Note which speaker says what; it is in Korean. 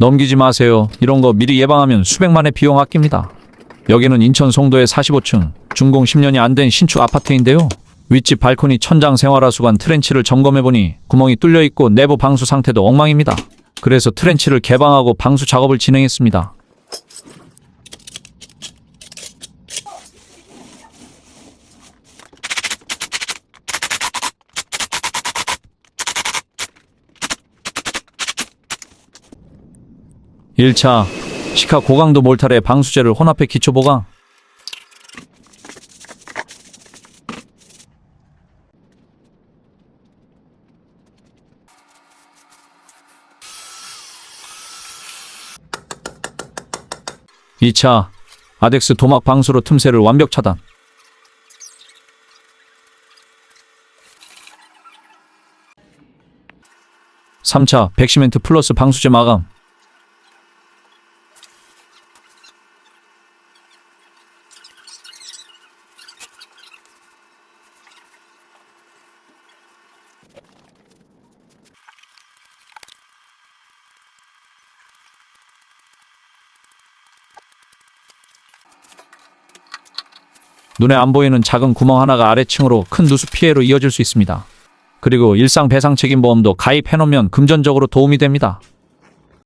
Speaker 1: 넘기지 마세요. 이런 거 미리 예방하면 수백만의 비용 아낍니다. 여기는 인천 송도의 45층 준공 10년이 안 된 신축 아파트인데요. 윗집 발코니 천장 생활하수관 트렌치를 점검해보니 구멍이 뚫려 있고 내부 방수 상태도 엉망입니다. 그래서 트렌치를 개방하고 방수 작업을 진행했습니다. 일차 시카 고강도 몰탈에 방수제를 혼합해 기초 보강. 이차 아덱스 도막 방수로 틈새를 완벽 차단. 3차 백시멘트 플러스 방수제 마감. 눈에 안 보이는 작은 구멍 하나가 아래층으로 큰 누수 피해로 이어질 수 있습니다. 그리고 일상 배상 책임 보험도 가입해 놓으면 금전적으로 도움이 됩니다.